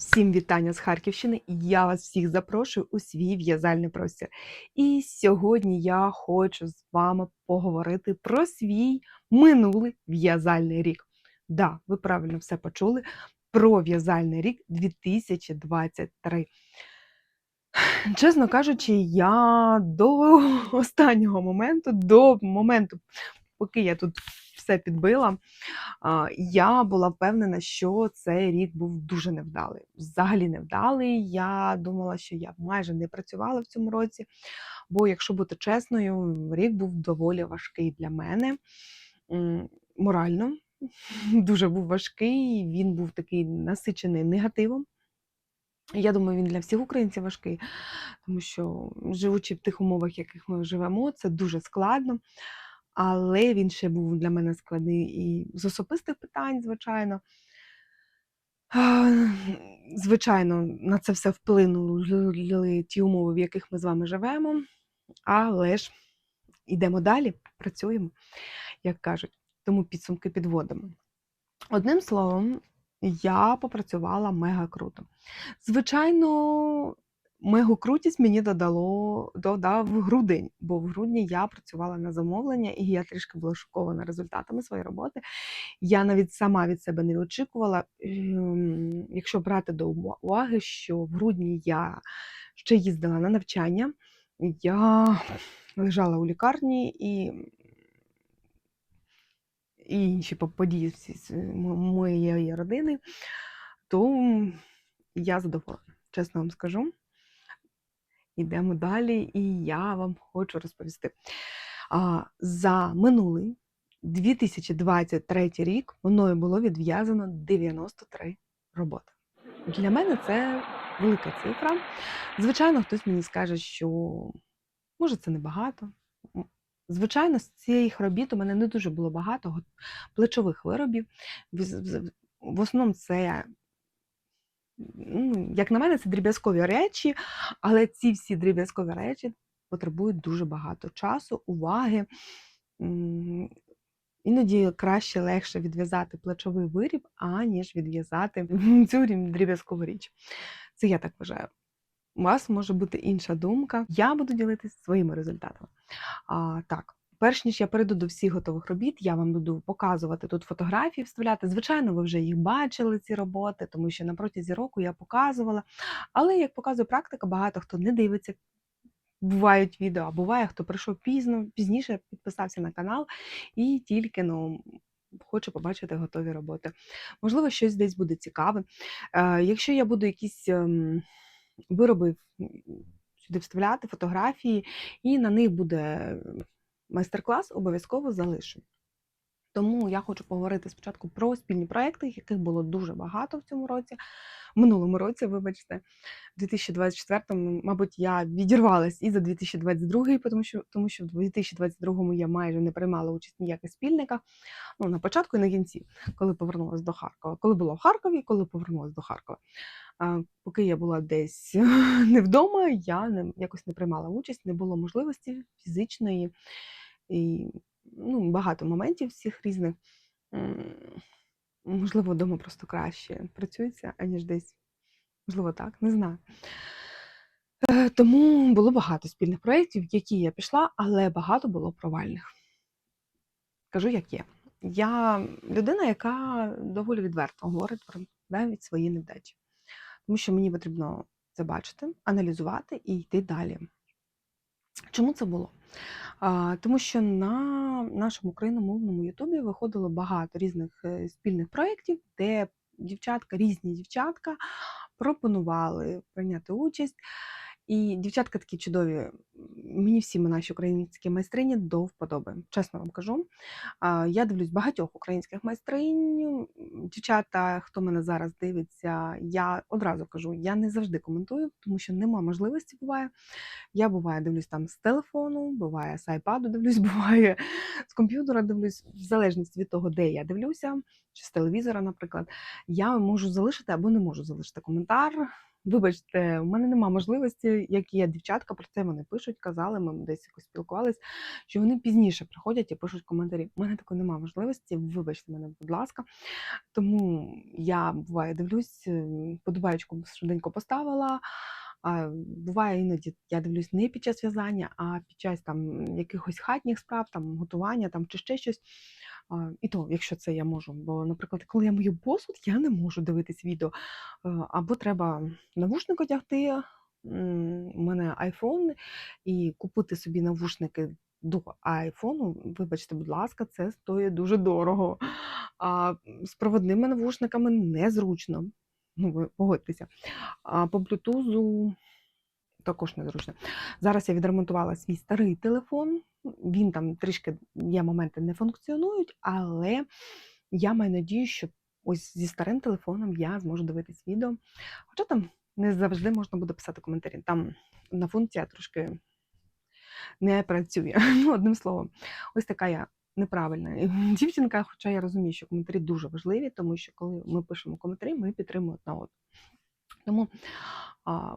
Всім вітання з Харківщини. Я вас всіх запрошую у свій в'язальний простір. І сьогодні я хочу з вами поговорити про свій минулий в'язальний рік. Да, ви правильно все почули про в'язальний рік 2023. Чесно кажучи, я до останнього моменту, до моменту, поки я тут все підбила, я була впевнена, що цей рік був дуже невдалий. Взагалі невдалий. Я думала, що я майже не працювала в цьому році, бо, якщо бути чесною, рік був доволі важкий для мене морально. Дуже був важкий, він був такий насичений негативом. Я думаю, він для всіх українців важкий, тому що живучи в тих умовах, в яких ми живемо, це дуже складно. Але він ще був для мене складний і з особистих питань, звичайно. Звичайно, на це все вплинули ті умови, в яких ми з вами живемо. Але ж йдемо далі, працюємо, як кажуть, тому підсумки підводимо. Одним словом, я попрацювала мега круто. Звичайно, мегу крутість мені додало, додав грудень, бо в грудні я працювала на замовлення, і я трішки була шокована результатами своєї роботи. Я навіть сама від себе не очікувала, ем, якщо брати до уваги, що в грудні я ще їздила на навчання, я лежала у лікарні і і інші події всі моєї родини, то я задоволена, чесно вам скажу. Йдемо далі, і я вам хочу розповісти. За минулий 2023 рік мною було відв'язано 93 роботи. Для мене це велика цифра. Звичайно, хтось мені скаже, що може це небагато. Звичайно, з цих робіт у мене не дуже було багато плечових виробів. В, основному це, як на мене, це дріб'язкові речі, але ці всі дріб'язкові речі потребують дуже багато часу, уваги. Іноді краще легше відв'язати плечовий виріб, аніж відв'язати цю дріб'язкову річ. Це я так вважаю. У вас може бути інша думка. Я буду ділитися своїми результатами. А, так, перш ніж я перейду до всіх готових робіт, я вам буду показувати тут фотографії, вставляти. Звичайно, ви вже їх бачили, ці роботи, тому що на протязі року я показувала. Але як показує практика, багато хто не дивиться. Бувають відео, а буває, хто прийшов пізно, пізніше підписався на канал і тільки ну, хоче побачити готові роботи. Можливо, щось десь буде цікаве. Е, якщо я буду якісь ем, вироби сюди вставляти, фотографії, і на них буде майстер-клас, обов'язково залишу. Тому я хочу поговорити спочатку про спільні проекти, яких було дуже багато в цьому році, в минулому році, вибачте, в 2024-му, мабуть, я відірвалась і за 2022, тому що, тому що в 2022-му я майже не приймала участь ніяких спільниках. Ну, на початку і на кінці, коли повернулася до Харкова. Коли була в Харкові, коли повернулася до Харкова. Поки я була десь не вдома, я не, якось не приймала участь, не було можливості фізичної і ну, багато моментів всіх різних. Можливо, вдома просто краще працюється, аніж десь. Можливо, так, не знаю. Е, Тому було багато спільних проєктів, в які я пішла, але багато було провальних. Кажу, як є. Я людина, яка доволі відверто говорить про навіть свої невдачі. Тому що мені потрібно це бачити, аналізувати і йти далі. Чому це було? Тому що на нашому україномовному Ютубі виходило багато різних е, спільних проєктів, де дівчатка, різні дівчатка пропонували прийняти участь. І дівчатка такі чудові. Мені всі наші українські майстрині до вподоби. Чесно вам кажу. Я дивлюсь багатьох українських майстринь. Дівчата, хто мене зараз дивиться, я одразу кажу, я не завжди коментую, тому що нема можливості буває. Я буває дивлюсь там з телефону, буває з айпаду дивлюсь, буває з комп'ютера дивлюсь, в залежності від того, де я дивлюся, чи з телевізора, наприклад, я можу залишити або не можу залишити коментар. Вибачте, у мене нема можливості, як є дівчатка, про це вони пишуть. казали, ми десь якось спілкувались, що вони пізніше приходять і пишуть коментарі. У мене такої немає можливості, вибачте мене, будь ласка. Тому я буває дивлюсь, подобаючку швиденько поставила. Буває іноді я дивлюсь не під час в'язання, а під час там якихось хатніх справ, там готування там, чи ще щось. І то, якщо це я можу. Бо, наприклад, коли я мою посуд, я не можу дивитись відео. Е, Або треба навушник одягти. У мене iPhone, і купити собі навушники до айфону, вибачте, будь ласка, це стоїть дуже дорого. А з проводними навушниками незручно. Ну, ви погодьтеся. А по блютузу також незручно. Зараз я відремонтувала свій старий телефон. Він там трішки є моменти не функціонують, але я маю надію, що ось зі старим телефоном я зможу дивитись відео. Хоча там не завжди можна буде писати коментарі. Там на функція трошки не працює. Ну, одним словом, ось така я неправильна дівчинка, хоча я розумію, що коментарі дуже важливі, тому що коли ми пишемо коментарі, ми підтримуємо одна одну. Тому а,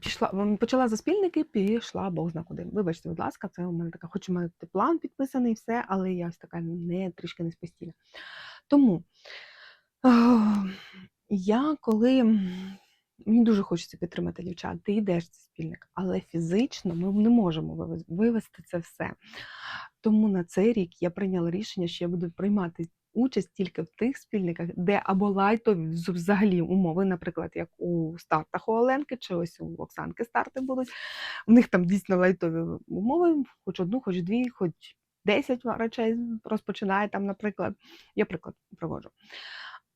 пішла, почала за спільники, пішла Бог зна куди. Вибачте, будь ласка, це у мене така, хоч у мене план підписаний, все, але я ось така не трішки не спостійна. Тому я коли мені дуже хочеться підтримати дівчат, ти йдеш цей спільник, але фізично ми не можемо вивести це все. Тому на цей рік я прийняла рішення, що я буду приймати участь тільки в тих спільниках, де або лайтові взагалі умови, наприклад, як у стартах у Оленки чи ось у Оксанки старти будуть. У них там дійсно лайтові умови, хоч одну, хоч дві, хоч 10 речей розпочинає там, наприклад. Я приклад приводжу.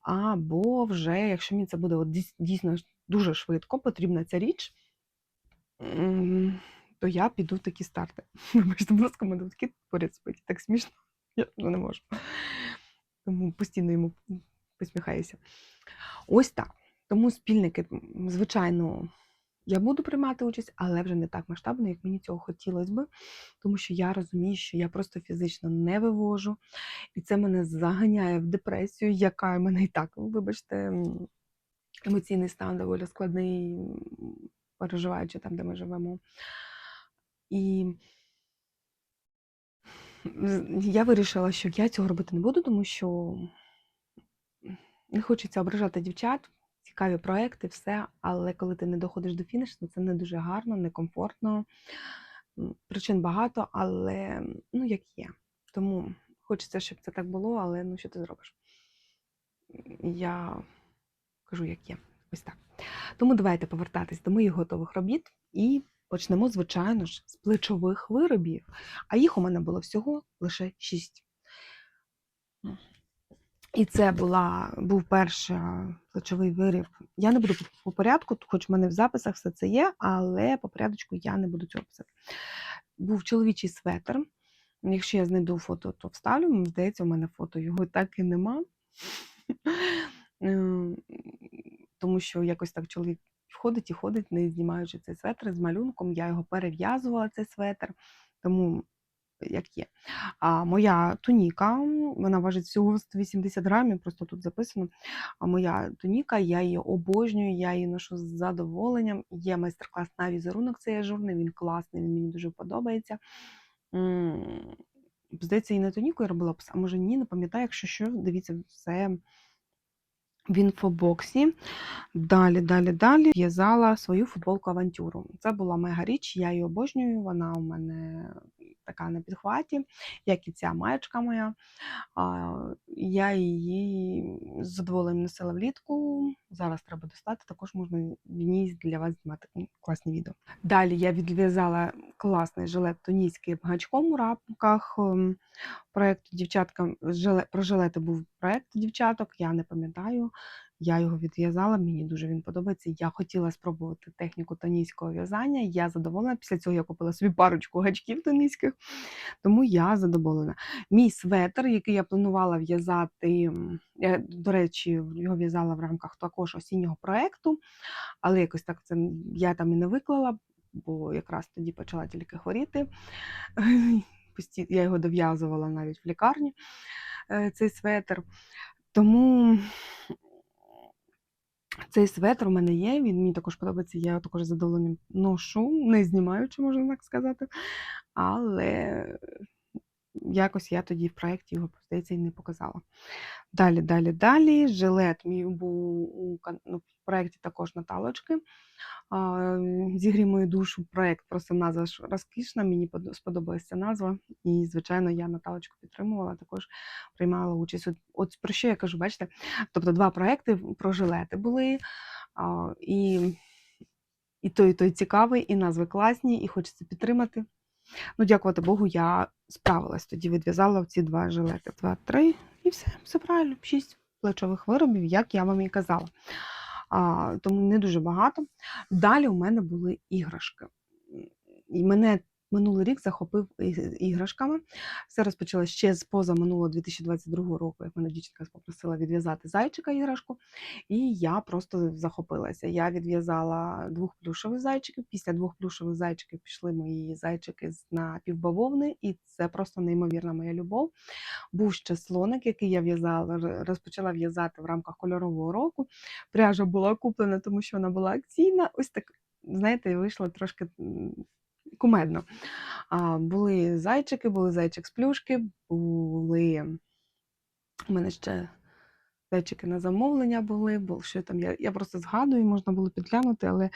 Або вже, якщо мені це буде от дійсно дуже швидко, потрібна ця річ, то я піду в такі старти. Вибачте, будь ласка, мене тут кіт поряд спить. Так смішно. Я вже не можу. Тому постійно йому посміхаюся. Ось так. Тому спільники, звичайно, я буду приймати участь, але вже не так масштабно, як мені цього хотілося би, тому що я розумію, що я просто фізично не вивожу, і це мене заганяє в депресію, яка мене і так, вибачте, емоційний стан доволі складний, переживаючи там, де ми живемо. І я вирішила, що я цього робити не буду, тому що не хочеться ображати дівчат, цікаві проекти, все, але коли ти не доходиш до фінішу, це не дуже гарно, некомфортно. Причин багато, але ну як є. Тому хочеться, щоб це так було, але ну що ти зробиш? Я кажу, як є. Ось так. Тому давайте повертатись до моїх готових робіт і почнемо, звичайно ж, з плечових виробів. А їх у мене було всього лише шість. І це була, був перший плечовий виріб. Я не буду по- по порядку, хоч в мене в записах все це є, але по порядочку я не буду цього писати. Був чоловічий светр. Якщо я знайду фото, то вставлю. Здається, у мене фото його так і нема. Ем, Тому що якось так чоловік ходить і ходить, не знімаючи цей светр з малюнком. Я його перев'язувала, цей светр, тому як є. А моя туніка, вона важить всього 180 грамів, просто тут записано. А моя туніка, я її обожнюю, я її ношу з задоволенням. Є майстер-клас на візерунок, цей ажурний, він класний, він мені дуже подобається. Здається, і на туніку я робила, а може ні, не пам'ятаю, якщо що, дивіться, все в інфобоксі. Далі, далі, далі в'язала свою футболку авантюру. Це була мега річ, я її обожнюю. Вона у мене така на підхваті, як і ця маєчка моя. Я її з задоволенням носила влітку. Зараз треба достати. Також можна в ній для вас знімати класні відео. Далі я відв'язала класний жилет тонійський гачком у рамках ем, проєкту дівчатка. Про жилети був проєкт дівчаток, я не пам'ятаю. Я його відв'язала, мені дуже він подобається. Я хотіла спробувати техніку тонійського в'язання. Я задоволена. Після цього я купила собі парочку гачків тонійських, тому я задоволена. Мій светр, який я планувала в'язати, до речі, його в'язала в рамках також осіннього проєкту, але якось так це я там і не виклала, бо якраз тоді почала тільки хворіти. Я його дов'язувала навіть в лікарні, е, цей светр. Тому Цей светр у мене є, він мені також подобається, я також задоволенням ношу, не знімаючи, можна так сказати. Але якось я тоді в проєкті його, здається, і не показала. Далі, далі, далі. Жилет мій був у ну, проєкті також Наталочки. Зігрій мою душу. Проєкт просто назва розкішна. Мені сподобалася назва. І, звичайно, я Наталочку підтримувала, також приймала участь. От, про що я кажу, бачите? Тобто два проекти про жилети були. І, і той, і той цікавий, і назви класні, і хочеться підтримати. Ну, дякувати Богу, я справилась тоді, відв'язала ці два жилети. Два, три, і все, все правильно. Шість плечових виробів, як я вам і казала. А, тому не дуже багато. Далі у мене були іграшки. І мене минулий рік захопив іграшками. Все розпочалося ще з поза минулого 2022 року, як мене дівчинка попросила відв'язати зайчика іграшку. І я просто захопилася. Я відв'язала двох плюшевих зайчиків. Після двох плюшевих зайчиків пішли мої зайчики з напівбавовни, і це просто неймовірна моя любов. Був ще слоник, який я в'язала, розпочала в'язати в рамках кольорового року. Пряжа була куплена, тому що вона була акційна. Ось так, знаєте, вийшло трошки кумедно. А, були зайчики, були зайчик з плюшки, були у мене ще зайчики на замовлення були, бо що там я, я просто згадую, можна було підглянути, але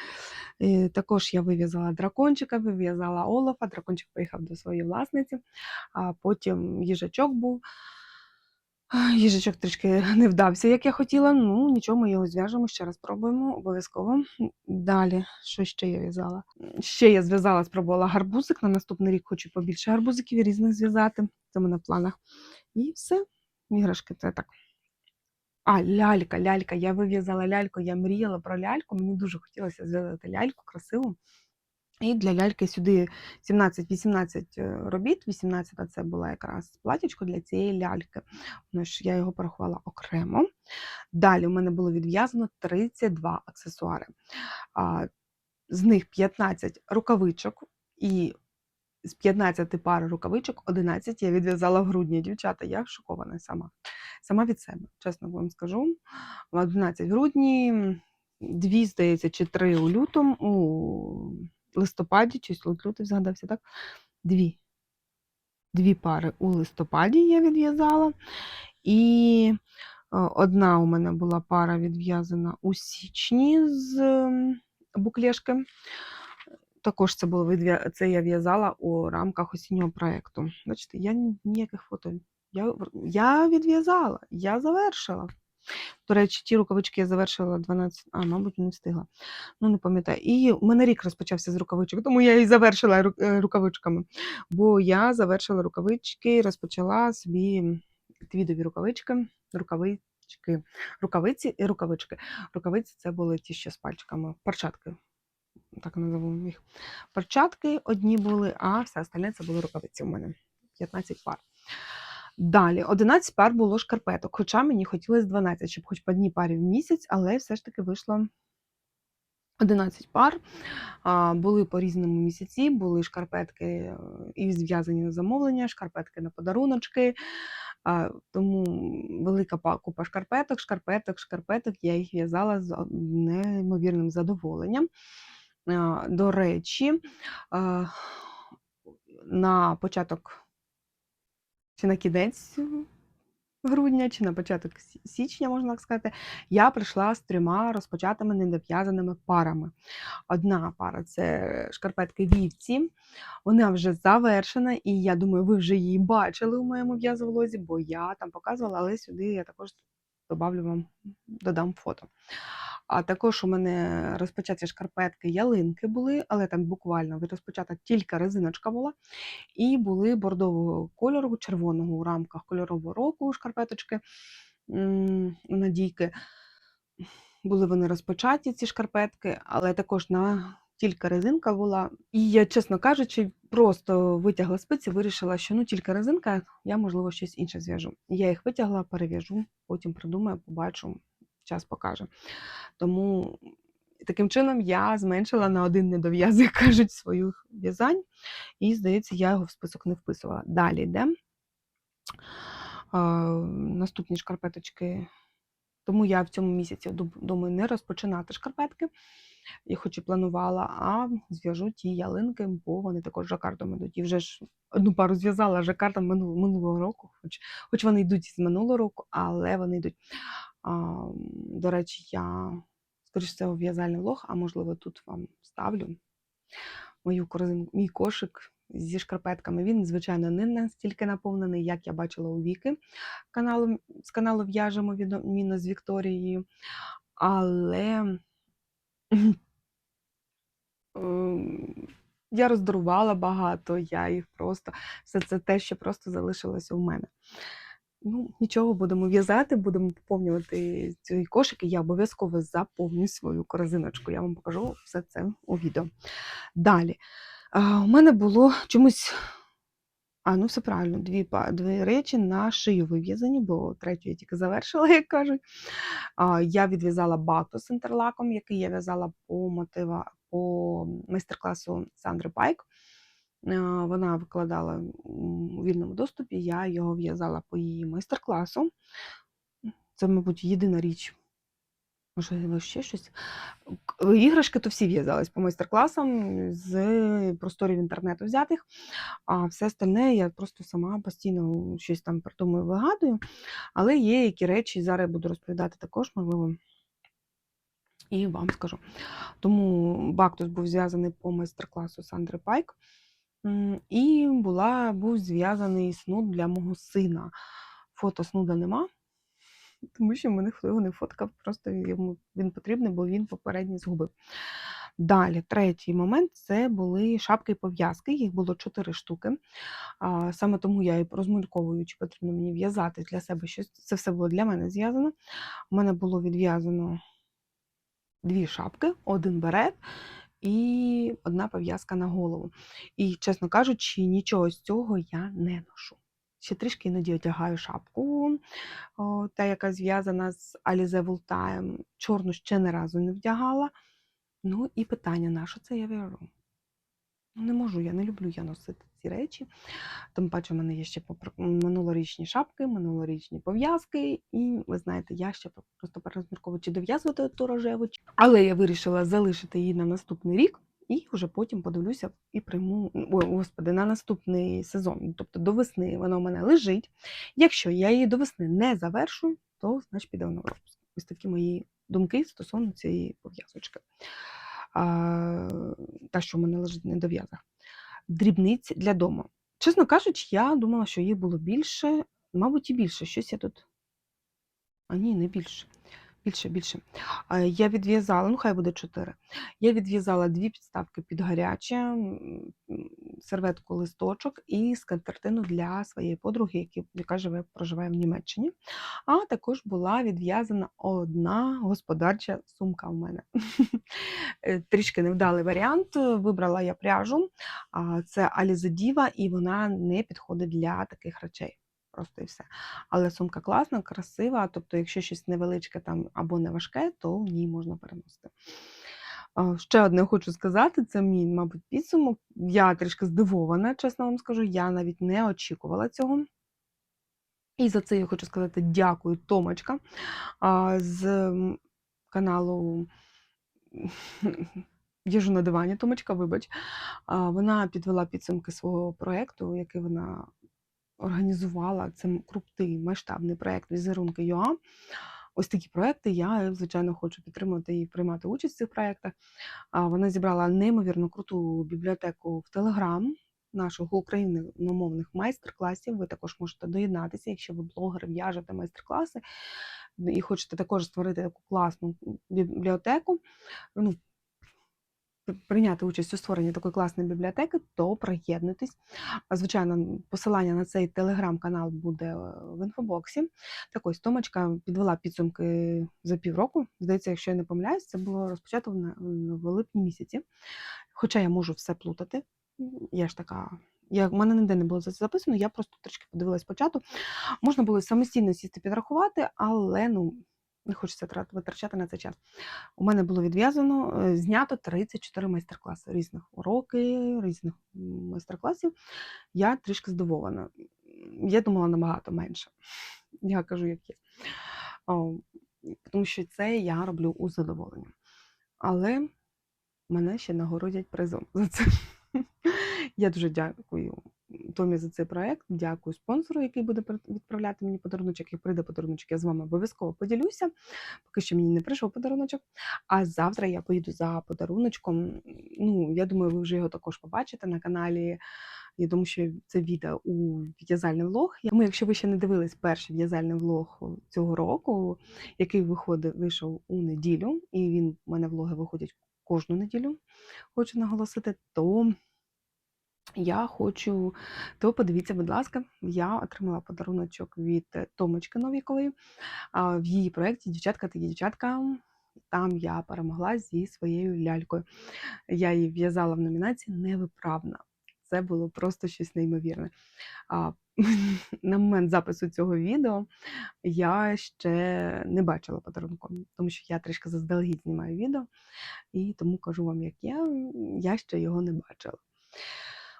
е, також я вив'язала дракончика, вив'язала Олафа, дракончик поїхав до своєї власниці, а потім їжачок був. Їжачок трішки не вдався, як я хотіла. Ну, нічого, ми його зв'яжемо, ще раз спробуємо, обов'язково. Далі, що ще я в'язала? Ще я зв'язала, спробувала гарбузик. На наступний рік хочу побільше гарбузиків різних зв'язати. Це в мене в планах. І все. Іграшки це так. А, лялька, лялька. Я вив'язала ляльку, я мріяла про ляльку. Мені дуже хотілося зв'язати ляльку красиву. І для ляльки сюди 17-18 е, робіт. 18 це була якраз платічко для цієї ляльки. Ну, ж я його порахувала окремо. Далі у мене було відв'язано 32 аксесуари. З них 15 рукавичок, і з 15 пар рукавичок 11 я відв'язала в грудні. Дівчата, я шокована сама. Сама від себе, чесно вам скажу. 11 в грудні, дві, здається, чи три у лютому, листопаді, чи лютий згадався, так? Дві. Дві пари у листопаді я відв'язала. І е, одна у мене була пара відв'язана у січні з буклешки. Також це було це я в'язала у рамках осіннього проєкту. Бачите, я ніяких фото. Я, я відв'язала, я завершила. До речі, ті рукавички я завершила 12, а, мабуть, не встигла. Ну, не пам'ятаю. І у мене рік розпочався з рукавичок, тому я і завершила е, рукавичками. Бо я завершила рукавички, розпочала собі твідові рукавички, рукавички, рукавиці і рукавички. Рукавиці це були ті, що з пальчиками, перчатки. Так називаємо їх. Перчатки одні були, а все остальне це були рукавиці у мене. 15 пар. Далі, 11 пар було шкарпеток, хоча мені хотілося 12, щоб хоч по одній парі в місяць, але все ж таки вийшло 11 пар. Були по різному місяці, були шкарпетки е, і зв'язані на замовлення, шкарпетки на подаруночки. Тому велика па- купа шкарпеток, шкарпеток, шкарпеток. Я їх в'язала з неймовірним задоволенням. До речі, на початок чи на кінець грудня, чи на початок січня, можна так сказати, я прийшла з трьома розпочатими недов'язаними парами. Одна пара це шкарпетки вівці, вона вже завершена, і я думаю, ви вже її бачили у моєму в'язовлозі, бо я там показувала, але сюди я також добавлю вам, додам фото. А також у мене розпочаті шкарпетки ялинки були, але там буквально розпочата тільки резиночка була. І були бордового кольору, червоного у рамках кольорового року шкарпеточки надійки. Були вони розпочаті, ці шкарпетки, але також на тільки резинка була. І я, чесно кажучи, просто витягла спиці, вирішила, що ну тільки резинка, я, можливо, щось інше зв'яжу. Я їх витягла, перев'яжу, потім придумаю, побачу, час покаже. Тому таким чином я зменшила на один недов'яз, як кажуть, свою в'язань. І, здається, я його в список не вписувала. Далі йде. Наступні шкарпеточки Тому я в цьому місяці дум- думаю не розпочинати шкарпетки, і хоч і планувала, а зв'яжу ті ялинки, бо вони також жакардом ідуть. І вже ж одну пару зв'язала жакардом минулого року, хоч, хоч вони йдуть з минулого року, але вони йдуть. До речі, я, скоріш це в'язальний влог, а можливо тут вам ставлю мою корзинку, мій кошик зі шкарпетками. Він, звичайно, не настільки наповнений, як я бачила у Віки каналу, з каналу В'яжемо відмінно з Вікторією. Але ем, я роздарувала багато, я їх просто все це те, що просто залишилося у мене. Ну, нічого, будемо в'язати, будемо поповнювати ці кошики. Я обов'язково заповню свою корзиночку. Я вам покажу все це у відео. Далі. А, у мене було чомусь. А, ну все правильно, дві, дві речі на шию вив'язані, бо третю я тільки завершила, як кажуть. А, я відв'язала бактус з інтерлаком, який я в'язала по мотива, по майстер-класу Сандри Пайк. Е, Вона викладала у вільному доступі, я його в'язала по її майстер-класу. Це, мабуть, єдина річ. Можливо, ще щось. Іграшки то всі в'язались по майстер-класам з просторів інтернету взятих, а все остальне я просто сама постійно щось там придумую, вигадую. Але є які речі, зараз я буду розповідати також, можливо, і вам скажу. Тому бактус був зв'язаний по майстер-класу Сандри Пайк. І була, був зв'язаний снуд для мого сина. Фото снуда нема, тому що мене хто його не фоткав, просто йому він потрібний, бо він попередній згубив. Далі, третій момент це були шапки і пов'язки. Їх було чотири штуки. Саме тому я і розмірковую, чи потрібно мені в'язати для себе щось. Це все було для мене зв'язано. У мене було відв'язано дві шапки, один берет і одна пов'язка на голову. І, чесно кажучи, нічого з цього я не ношу. Ще трішки іноді одягаю шапку, о, та, яка зв'язана з Alize Voltaire. Чорну ще не разу не вдягала. Ну і питання, на що це я? Ну, не можу, я не люблю я носити ці речі. Тим паче, в мене є ще минулорічні шапки, минулорічні пов'язки, і ви знаєте, я ще просто перерозмірковую, чи дов'язувати ту рожеву. Але я вирішила залишити її на наступний рік, і вже потім подивлюся і прийму, ой, господи, на наступний сезон. Тобто до весни вона у мене лежить. Якщо я її до весни не завершую, то значить піде вона в розпуск. Ось такі мої думки стосовно цієї пов'язочки. Та, що в мене лежить не дов'язах. Дрібниць для дому. Чесно кажучи, я думала, що їх було більше, мабуть, і більше. Щось я тут. А ні, не більше. Більше, більше. Я відв'язала, ну хай буде 4. Я відв'язала дві підставки під гаряче, серветку листочок і скатертину для своєї подруги, яка живе, проживає в Німеччині. А також була відв'язана одна господарча сумка у мене. Е, Трішки невдалий варіант. Вибрала я пряжу. Це Diva, і вона не підходить для таких речей. Просто і все. Але сумка класна, красива. Тобто, якщо щось невеличке там або не важке, то в ній можна переносити. Ще одне хочу сказати: це мій, мабуть, підсумок. Я трішки здивована, чесно вам скажу. Я навіть не очікувала цього. І за це я хочу сказати дякую, Томочка з каналу Їжу на дивані. Томочка, вибач. Вона підвела підсумки свого проєкту, який вона організувала. Це крутий масштабний проєкт візерунки ЮА. Ось такі проекти я, звичайно, хочу підтримувати і приймати участь в цих проєктах. Вона зібрала неймовірно круту бібліотеку в Телеграм наших україномовних майстер-класів. Ви також можете доєднатися, якщо ви блогер, в'яжете майстер-класи і хочете також створити таку класну бібліотеку. Ну, прийняти участь у створенні такої класної бібліотеки, то приєднуйтесь. Звичайно, посилання на цей телеграм-канал буде е, в інфобоксі. Так ось Томочка підвела підсумки за півроку. Здається, якщо я не помиляюсь, це було розпочато в липні місяці. Хоча я можу все плутати. Я ж така. Я, в мене ніде не було це записано, я просто трішки подивилась початку. Можна було самостійно сісти підрахувати, але ну, не хочеться витрачати на це час. У мене було відв'язано, е, знято 34 майстер-класи різних уроки, різних майстер-класів. Я трішки здивована. Я думала набагато менше. Я кажу, як є. Тому що це я роблю у задоволення. Але мене ще нагородять призом за це. Я дуже дякую Томі за цей проект. Дякую спонсору, який буде відправляти мені подаруночок. Як прийде подаруночок, я з вами обов'язково поділюся. Поки що мені не прийшов подаруночок. А завтра я поїду за подаруночком. Ну, я думаю, ви вже його також побачите на каналі. Я думаю, що це відео у в'язальний влог. Тому, якщо ви ще не дивились перший в'язальний влог цього року, який виходить, вийшов у неділю, і він у мене влоги виходять кожну неділю, хочу наголосити, то я хочу, то подивіться, будь ласка, я отримала подаруночок від Томочки Новікової в її проєкті Дівчатка та дівчатка. Там я перемогла зі своєю лялькою. Я її в'язала в номінації Невиправна. Це було просто щось неймовірне. На момент запису цього відео я ще не бачила подарунку, тому що я трішки заздалегідь знімаю відео, і тому кажу вам, як я, я ще його не бачила.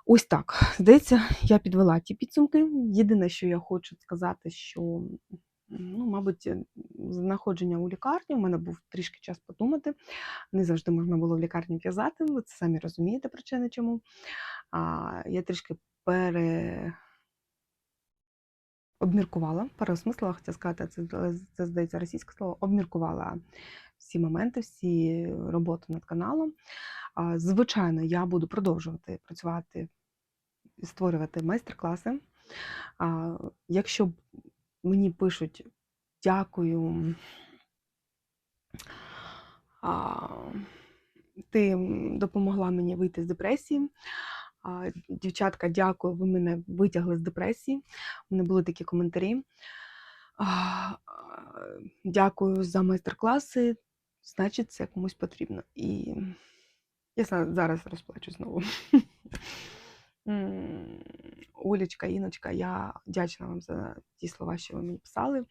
Ось так. Здається, я підвела ті підсумки. Єдине, що я хочу сказати, що, ну, мабуть, знаходження у лікарні, у мене був трішки час подумати. Не завжди можна було в лікарні в'язати, ви це самі розумієте причини чому. А, Я трішки пере. Обміркувала, переосмислила, хотіла сказати, це, це здається російське слово, обміркувала всі моменти, всі роботи над каналом. Звичайно, я буду продовжувати працювати створювати майстер-класи. Якщо мені пишуть дякую, ти допомогла мені вийти з депресії. Дівчатка, дякую, ви мене витягли з депресії. У мене були такі коментарі. Дякую за майстер-класи, значить, це комусь потрібно. І я зараз розплачу знову. Олечка, Іночка, я вдячна вам за ті слова, що ви мені писали.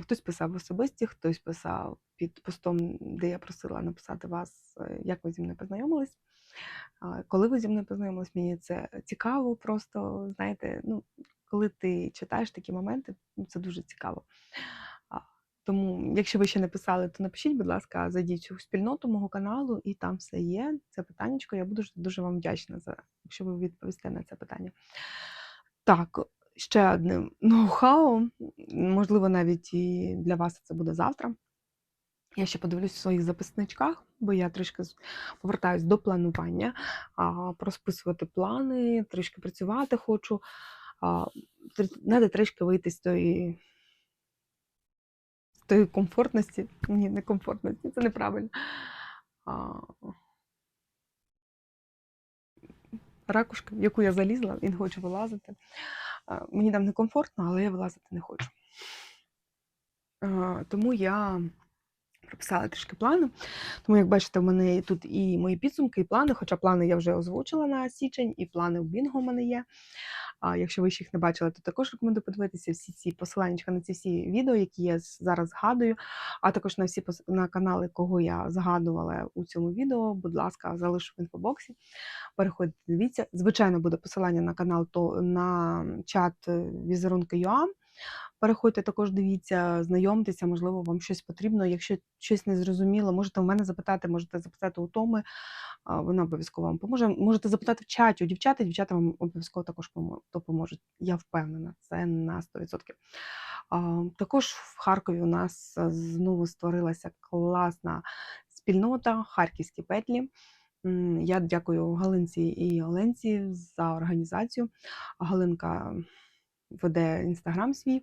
Хтось писав в особисті, хтось писав під постом, де я просила написати вас, е, як ви зі мною познайомились. Коли ви зі мною познайомились, мені це цікаво, просто знаєте, ну, коли ти читаєш такі моменти, ну, це дуже цікаво. Тому, якщо ви ще не писали, то напишіть, будь ласка, зайдіть у спільноту мого каналу, і там все є. Це питання. Я буду дуже вам вдячна за якщо ви відповісте на це питання. Так, ще одне ноу-хау, можливо, навіть і для вас це буде завтра. Я ще подивлюсь в своїх записничках, бо я трішки повертаюсь до планування, розписувати плани, трішки працювати хочу. Треба трішки вийти з тої тої комфортності. Ні, не комфортності, це неправильно. Ракушка, в яку я залізла і не хочу вилазити. Мені там некомфортно, але я вилазити не хочу. Тому я прописала трішки плани. Тому, як бачите, в мене тут і мої підсумки, і плани, хоча плани я вже озвучила на січень, і плани в Бінго в мене є. А якщо ви ще їх не бачили, то також рекомендую подивитися всі ці посилання на ці всі відео, які я зараз згадую, а також на всі на канали, кого я згадувала у цьому відео. Будь ласка, залишу в інфобоксі. Переходьте, дивіться. Звичайно, буде посилання на канал, то на чат е, візерунки ЮА. Переходьте також, дивіться, знайомтеся, можливо, вам щось потрібно. Якщо щось не зрозуміло, можете в мене запитати, можете запитати у Томи, вона обов'язково вам поможе. Можете запитати в чаті у дівчата, дівчата вам обов'язково також допоможуть. Я впевнена, це на 100%. Також в Харкові у нас знову створилася класна спільнота Харківські петлі. Я дякую Галинці і Оленці за організацію. Галинка веде інстаграм свій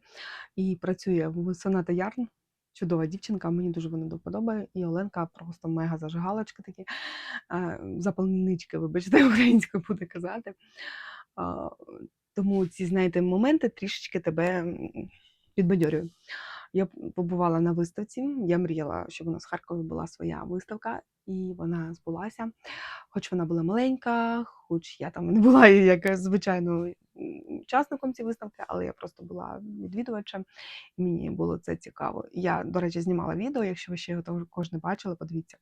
і працює в Соната Ярн. Чудова дівчинка, мені дуже вона доподобає. І Оленка просто мега зажигалочка такі, запальнички, вибачте, українською буде казати. Тому ці, знаєте, моменти трішечки тебе підбадьорюють. Я побувала на виставці. Я мріяла, щоб у нас в Харкові була своя виставка, і вона збулася. Хоч вона була маленька, хоч я там не була як звичайно учасником цієї виставки, але я просто була відвідувачем, і мені було це цікаво. Я, до речі, знімала відео. Якщо ви ще його також не бачили, подивіться.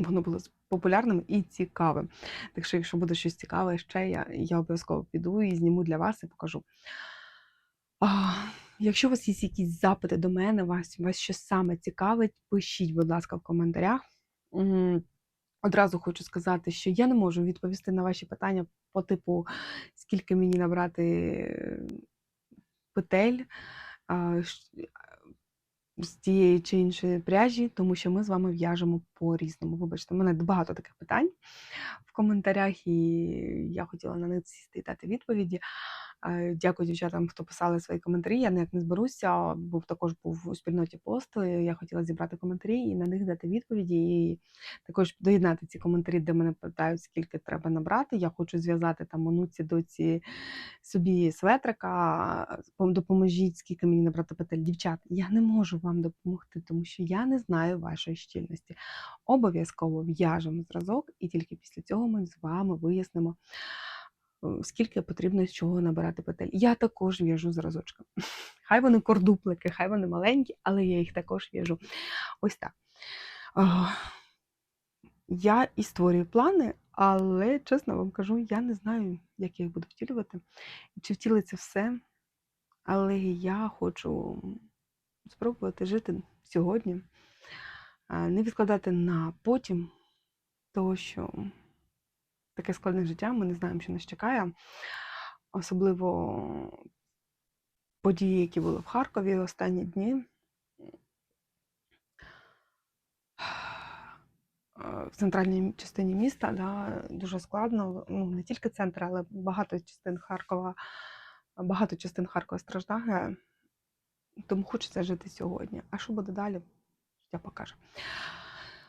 Воно було популярним і цікавим. Так що, якщо буде щось цікаве ще, я я обов'язково піду і зніму для вас і покажу. А, Якщо у вас є якісь запити до мене, вас, вас щось саме цікавить, пишіть, будь ласка, в коментарях. Одразу хочу сказати, що я не можу відповісти на ваші питання по типу, скільки мені набрати е, петель з тієї чи іншої пряжі, тому що ми з вами в'яжемо по-різному. Вибачте, у мене багато таких питань в коментарях, і я хотіла на них сісти і дати відповіді. Е, Дякую дівчатам, хто писали свої коментарі. Я ніяк не зберуся, був також був у спільноті пост. е, Я хотіла зібрати коментарі і на них дати відповіді. І також доєднати ці коментарі, де мене питають, скільки треба набрати. Я хочу зв'язати там онуці доці собі светрика. Допоможіть, скільки мені набрати петель. Дівчат, я не можу вам допомогти, тому що я не знаю вашої щільності. Обов'язково в'яжемо зразок, і тільки після цього ми з вами вияснимо, скільки потрібно з чого набирати петель. Я також в'яжу зразочки. Хай вони кордуплики, хай вони маленькі, але я їх також в'яжу. Ось так. Я і створюю плани, але чесно вам кажу, я не знаю, як я їх буду втілювати, чи втілиться все. Але я хочу спробувати жити сьогодні, не відкладати на потім, тому що таке складне життя, ми не знаємо, що нас чекає. Особливо події, які були в Харкові останні дні. В центральній частині міста да, дуже складно. Ну, не тільки центр, але багато частин Харкова, багато частин Харкова страждає. Тому хочеться жити сьогодні. А що буде далі? Життя покаже.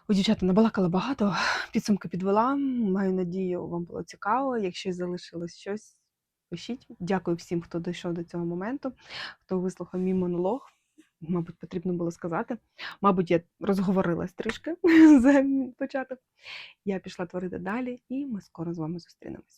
У дівчата набалакала багато, підсумки підвела. Маю надію, вам було цікаво. Якщо залишилось щось, пишіть. Дякую всім, хто дійшов до цього моменту, хто вислухав мій монолог. Мабуть, потрібно було сказати. Мабуть, я розговорилась трішки за початок. Я пішла творити далі, і ми скоро з вами зустрінемось.